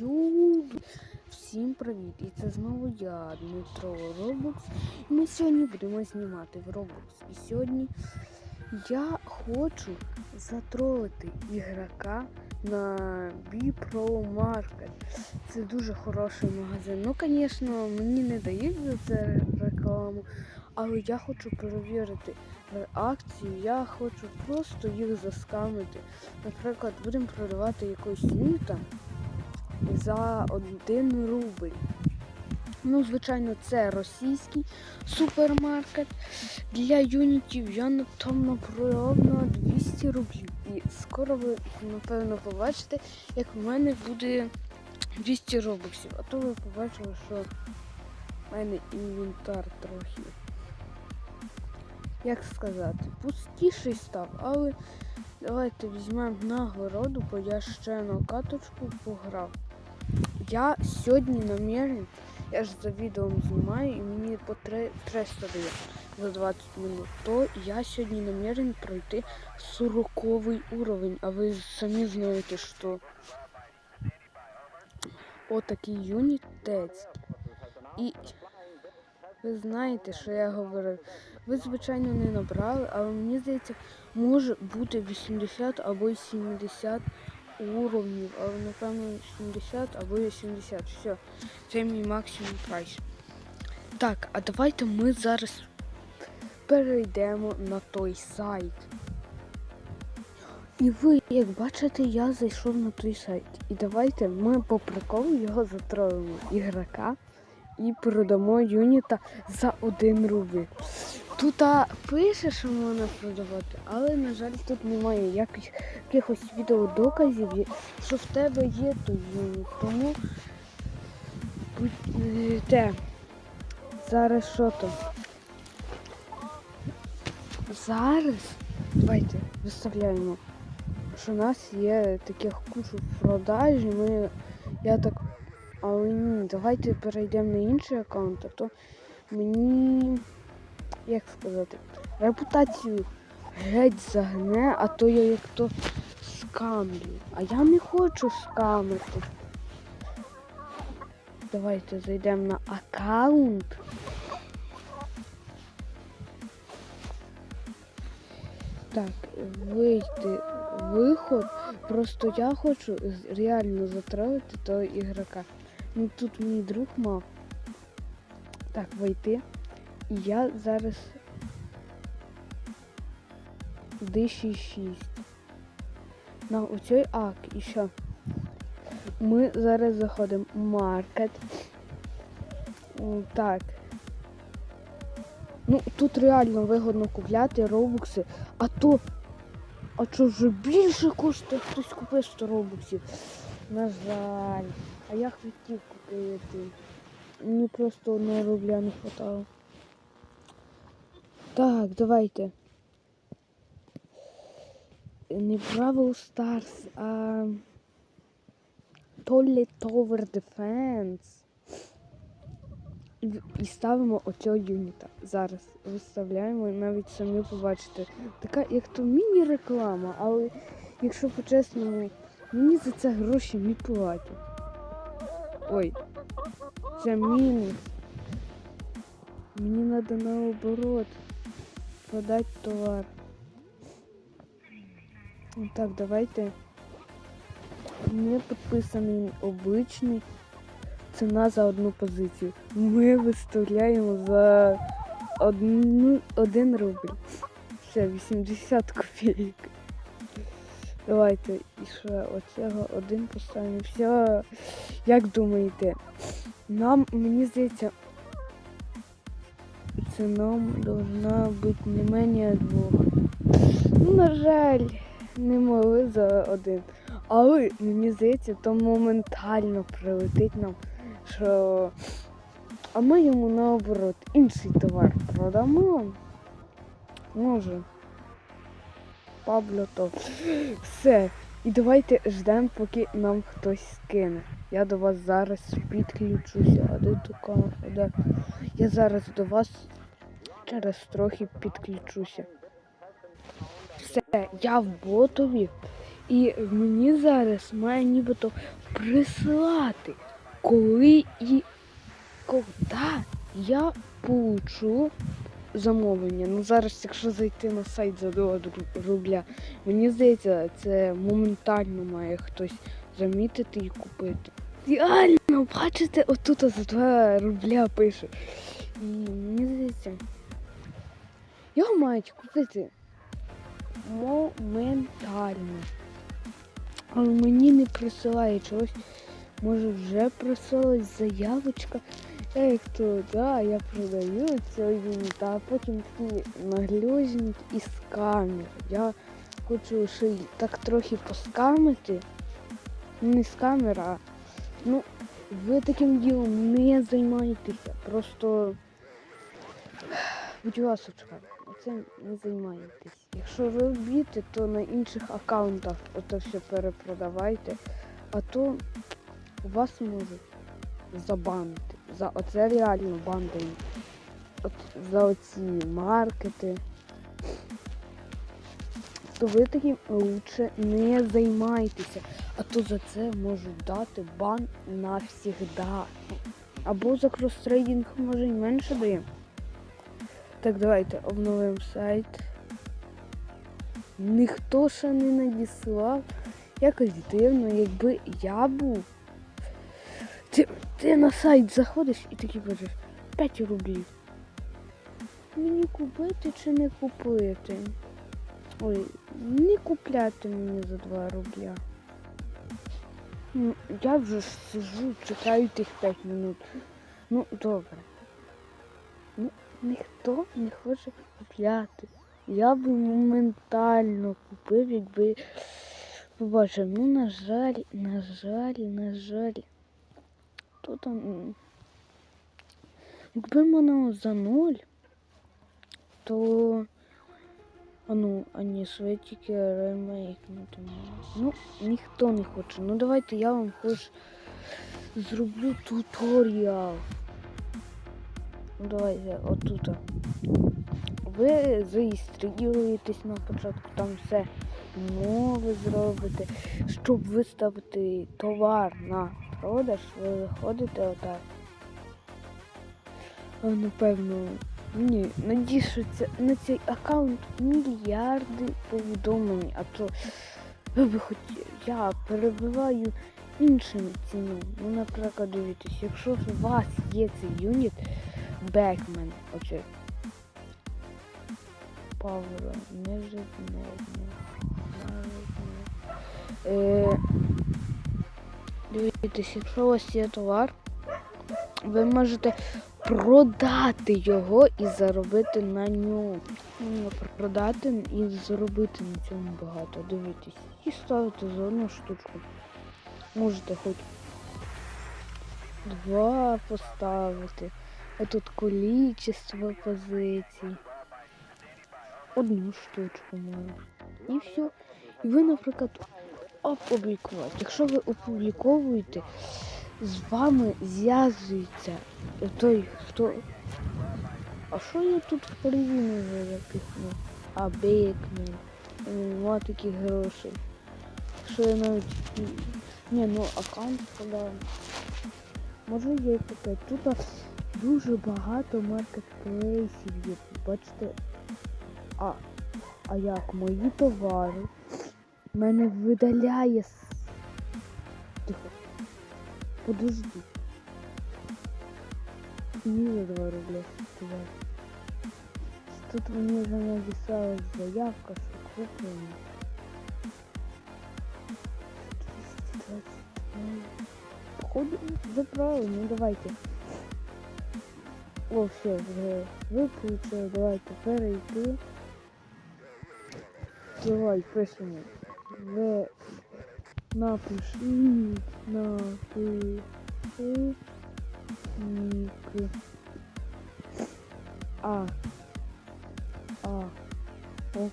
Йоу! Всім привіт! І це знову я, Дмитро Roblox. І ми сьогодні будемо знімати в Roblox. І сьогодні я хочу затролити ігрока на B-Pro Market. Це дуже хороший магазин. Ну, звісно, мені не дають за це рекламу, але я хочу перевірити акцію. Я хочу просто їх заскамити. Наприклад, будемо продавати якусь юніта за 1 рубль. Ну, звичайно, це російський супермаркет. Для юнітів я на- там направляв 200 рублів. І скоро ви, напевно, побачите, як в мене буде 200 робоксів. А то ви побачили, що в мене інвентар трохи. Як сказати, пустіший став, але давайте візьмемо нагороду, бо я ще на каточку пограв. Я сьогодні намірен, я ж за відео знімаю і мені по три- 300 дає за 20 минут, то я сьогодні намірен пройти 40 уровень, а ви самі знаєте, що отакий юнітець. І ви знаєте, що я говорив. Ви, звичайно, не набрали, але мені здається, може бути 80 або й 70 уровнів, але напевно 70 або 80. Все, це мій максимум прайс. Так, а давайте ми зараз перейдемо на той сайт. І ви, як бачите, я зайшов на той сайт. І давайте ми по приколу його затролимо ігрока і продамо юніта за 1 рубль. Тут пише, що можна продавати, але, на жаль, тут немає яких, якихось відеодоказів, що в тебе є той. Тому е, те, зараз що там? Зараз давайте виставляємо, що у нас є таких кучу в продажі. Ми, я так, але ні, давайте перейдемо на інший аккаунт, а то мені, як сказати, репутацію геть загне, а то я як то скамлю. А я не хочу скамити. Давайте зайдемо на аккаунт. Так, вийти виход. Просто я хочу реально затравити того ігрока. Ну тут мій друг мав. Так, вийти. І я зараз D66. На оцей ак і що? Ми зараз заходимо в маркет. Так. Ну, тут реально вигодно купляти робукси, а то. А що вже більше коштує, хтось купив 100 робуксів. На жаль. А я хотів купити. Мені просто одного рубля не хватало. Так, давайте. Не Бравл Stars, а Толі Tower Defense. І, ставимо оцього юніта. Зараз виставляємо, навіть самі побачите. Така, як то міні-реклама, але якщо по-чесному, мені за це гроші не платять. Ой, це мінус. Мені треба наоборот продати товар. Так, давайте. Не підписаний обичний. Ціна за одну позицію. Ми виставляємо за одну, один рубль. Все, 80 копійок. Давайте і ще оцього один поставимо. Все, як думаєте? Нам, мені здається, ціна должна бути не менше двох. Ну, на жаль, не могли за один. Але мені здається, то моментально прилетить нам, що. А ми йому наоборот інший товар продамо. Може. Пабло то. Все. І давайте ждемо, поки нам хтось скине. Я до вас зараз підключуся. А де така? Де? Я зараз до вас через трохи підключуся. Все, я в ботові. І мені зараз має нібито присилати, коли і коли я получу замовлення. Ну зараз, якщо зайти на сайт за 2 рубля, мені здається, це моментально має хтось замітити і купити. Реально, бачите, отут за 2 рубля пише. І мені здається, його мають купити моментально. Але мені не присилає чогось. Може вже присилась заявочка. Як то, да, я продаю цього юніта, а потім такі наглюзнуть і скамер. Я хочу ще так трохи поскамити. Не скамер, а ну, ви таким ділом не займаєтеся. Просто будь ласочка, це не займаєтесь. Якщо робите, то на інших аккаунтах ото все перепродавайте, а то вас можуть забанити. За оце реально банда. От за оці маркети. То ви таким лучше не займайтеся, а то за це можуть дати бан навсігда. Або за крострейдинг може й менше дає. Так, давайте обновимо сайт. Ніхто ще не надіслав. Якось дивно, якби я був. Ти, ти на сайт заходиш і такий бачиш 5 рублів. Мені купити чи не купити? Ой, не купляти мені за 2 рубля. Ну, я вже сижу, чекаю тих 5 минут. Ну, добре. Ну, ніхто не хоче купляти. Я би моментально купив, якби побачив. Ну, на жаль, на жаль, на жаль. То там. Якби воно за ноль, то. А ну, а ні, своє тільки ремейкнути можна. Ну, ніхто не хоче. Ну давайте я вам хоч зроблю туторіал. Ну давайте отут. Ви зареєструєтесь на початку, там все нове зробите. Щоб виставити товар на продаж, ви виходите отак. Напевно, ні, надішуться на цей аккаунт мільярди повідомлень, а то ви би хоч я перебиваю іншими цінами. Ну, наприклад, дивіться, якщо у вас є цей юніт, Бекмен, оце Павло, не житне, Е, дивіться, якщо у вас є товар, ви можете продати його і заробити на ньому. Ну, Продати і заробити на цьому багато. Дивіться. І ставити за одну штучку. Можете хоч два поставити. А тут количество позицій. Одну штучку можна. І все. І ви, наприклад, опублікувати. Якщо ви опубліковуєте, з вами зв'язується той, хто. А що я тут корзину вже запихну? А бекмен. Нема таких грошей. Що я навіть. Ні, ну аккаунт подав. Може є таке. Тут дуже багато маркетплейсів є. Бачите. А, а як мої товари? Мене видаляє. Тихо. Подожди. За 2 рубля сказав. Тут мені вже написалась заявка, що куплено. 220. Походу забрали, ну давайте. О, все, вже виключили, давайте перейти. Давай, пишемо. В напишіть, напишіть. Ник. А. А. Ок.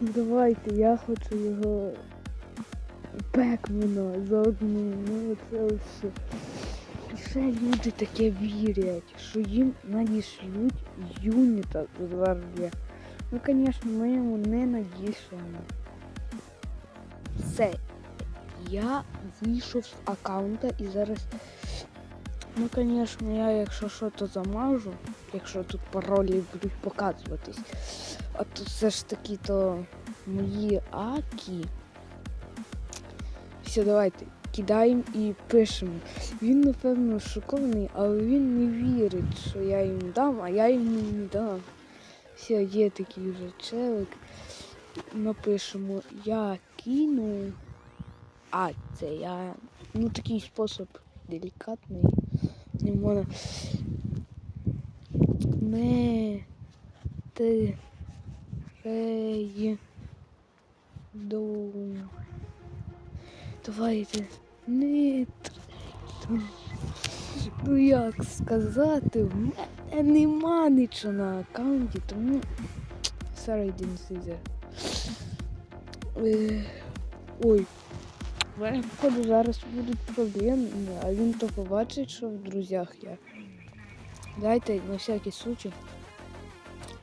Давайте, я хочу його Бекмена заодно. Ну це все. І ще люди таке вірять, що їм надішлють юніта за два рубля. Ну, звісно, ми йому не надішлемо. Все. Я вийшов з аккаунта і зараз. Ну, звісно, я якщо що, то замажу, якщо тут паролі будуть показуватись. А то все ж таки то мої акі. Все, давайте кидаємо і пишемо. Він, напевно, шокований, але він не вірить, що я йому дам, а я йому не дам. Все, є такий вже челик. Напишемо я кину. А, це я. Ну такий спосіб делікатний. Не можна. Не ти рей до. Давайте. Не Ну як сказати, в мене нема нічого на аккаунті, тому didn't see. Е, Ой. Походу, зараз будуть проблеми, а він то побачить, що в друзях я. Дайте на всякий случай.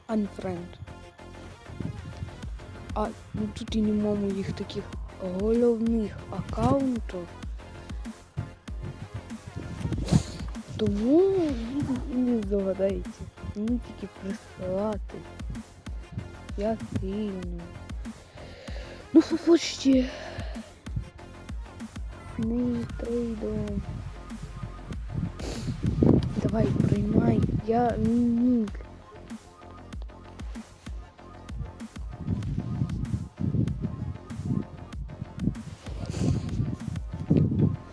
Unfriend. А, ну тут і нема моїх таких головних аккаунтів. Тому не здогадається. Мені тільки присилати. Я кину. Ну, по. Не прийду. Давай, приймай. Я нік.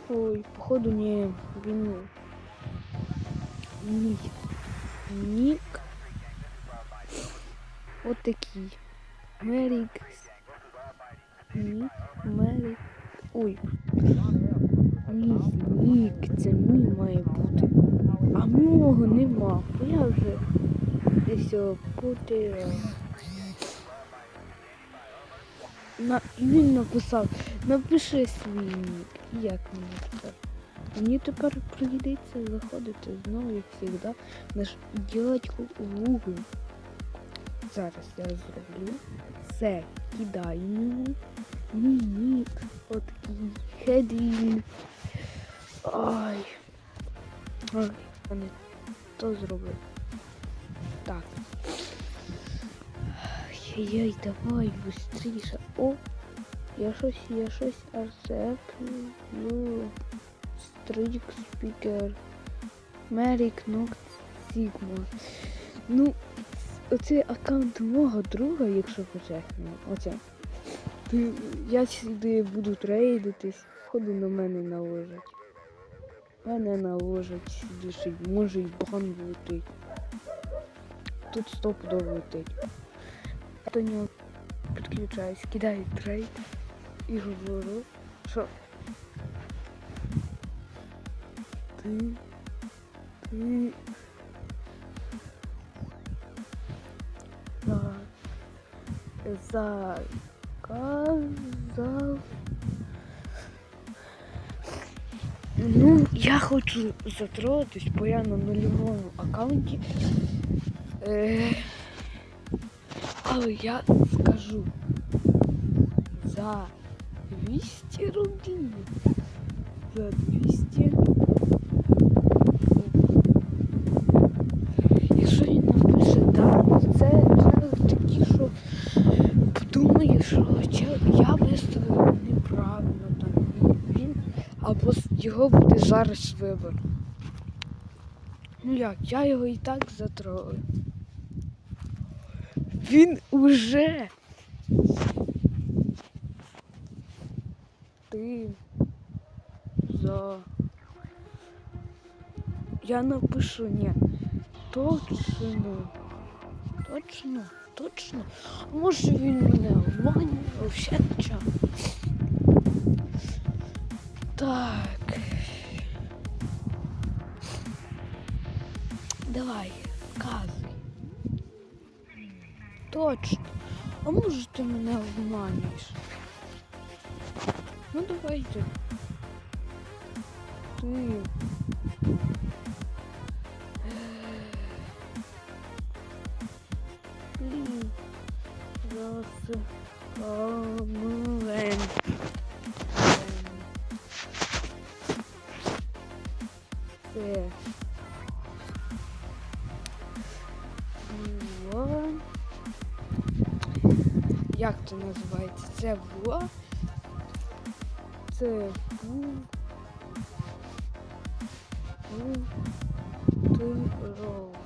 Ой, походу не він. Нік. Нік. От такий. Мерік. Нік. Мерік. Ой. Ні, нік, це мій має бути. А мого нема. Я вже десь його. На, він написав, напиши свій нік. Як мені тепер? Мені тепер прийдеться заходити знову, як завжди, в наш дядьку Google. Зараз я зроблю. Це кидаємо. Мій нік. Отакий хедін. Ай. Я не то зробив. Так. Ай-яй, давай, быстріше. О, я щось, я щось арцеплю. Стрик спікер. Мерік Нокт Сігма. Ну, оцей аккаунт мого друга, якщо почесно. Оце. Я сюди буду трейдитись, ходу на мене наложать. Мене наложать сюди, ще може й бан летить. Тут стопудово летить. До нього підключаюсь, кидаю трейд і говорю, що ти, ти за, заказав. Ну, я хочу затрогатись, бо я на нульовому аккаунті. Е, але я скажу за 200 рублів. За 200 Якщо його буде зараз вибор. Ну як, я його і так затрою. Він уже. Ти за. Я напишу ні. Точно. Точно, точно. Може він мене обманює, вообще нічого. Так. Давай, вказуй. Точно. А может ты мене обманюєш? Ну давайте. йди. Ти. Як це називається? Це була. Це був. Був. Ти ров.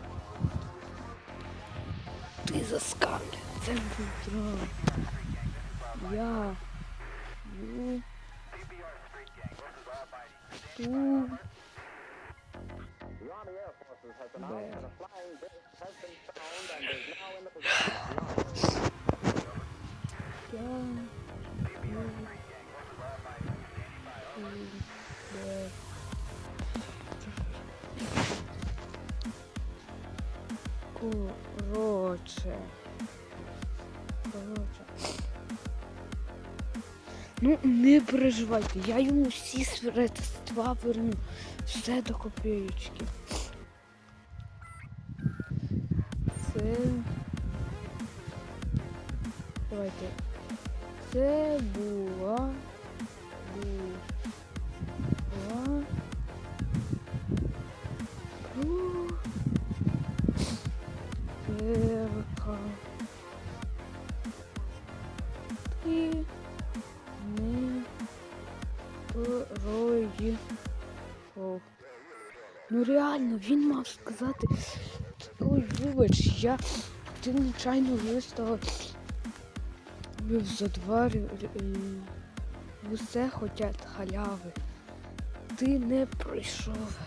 Ти заскавля. Це був дров. Я. Ну. Ту. Б. Ну, не переживайте, я йому всі средства верну. Все до копійки. Це. Давайте. Це була. Реально, він мав сказати. Ой, вибач, я ти нечайно виставив за два р- усе хотять халяви. Ти не пройшов.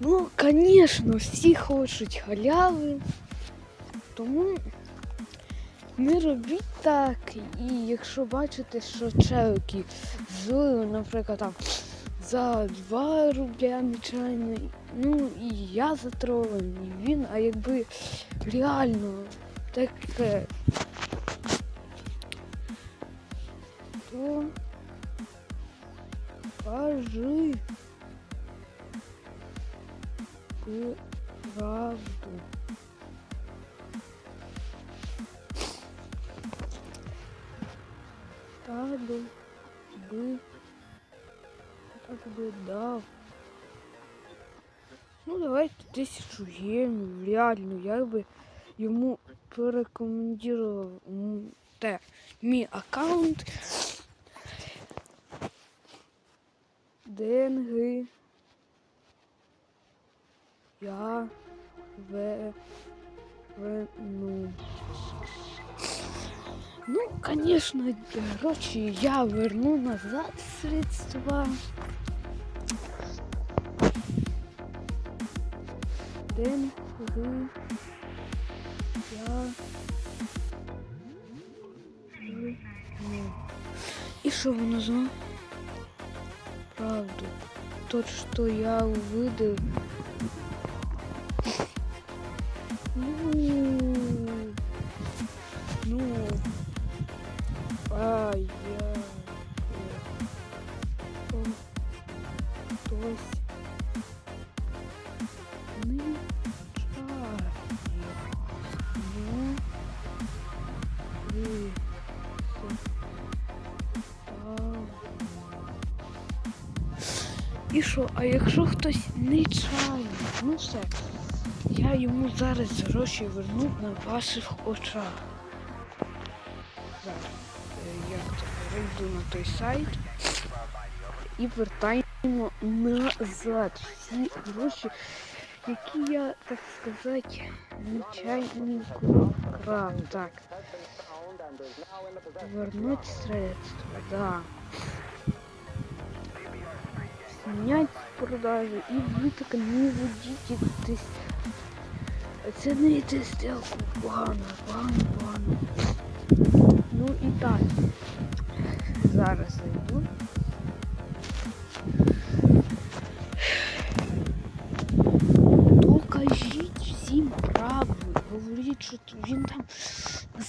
Ну, звісно, всі хочуть халяви. Тому не робіть так. І якщо бачите, що челики злили, наприклад, там за 2 рубля нечайно, ну і я затролений, і він, а якби реально таке, то кажи правду. Таду би би дав. Ну давайте тисячу євро, реально, я би йому порекомендував те, мій аккаунт. Денги. Я в верну. Ну, конечно, короче, я верну назад средства. Деньги. Я верну. И что воно знал? Правду. Тот, что я выдал. І що, а якщо хтось не чає, ну все, я йому зараз гроші верну на ваших очах. Зараз е, це перейду на той сайт і вертаємо назад всі гроші, які я, так сказати, нечайненько вкрав. Так. Вернуть средства, да. Снять з продажи і ви так не не йти стрілку погано, погано, погано. Ну і так. Зараз зайду. Докажіть всім правду. Говоріть, що він там.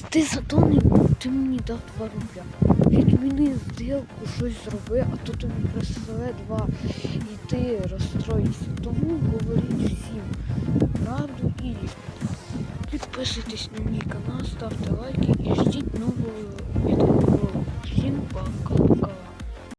Ти затонив, ти мені дав 2 рубля. Відміни зділку, щось зроби, а то тобі прислали два і ти розстроїшся. Тому говоріть всім правду і підписуйтесь на мій канал, ставте лайки і ждіть нового відео. Всім пока-пока.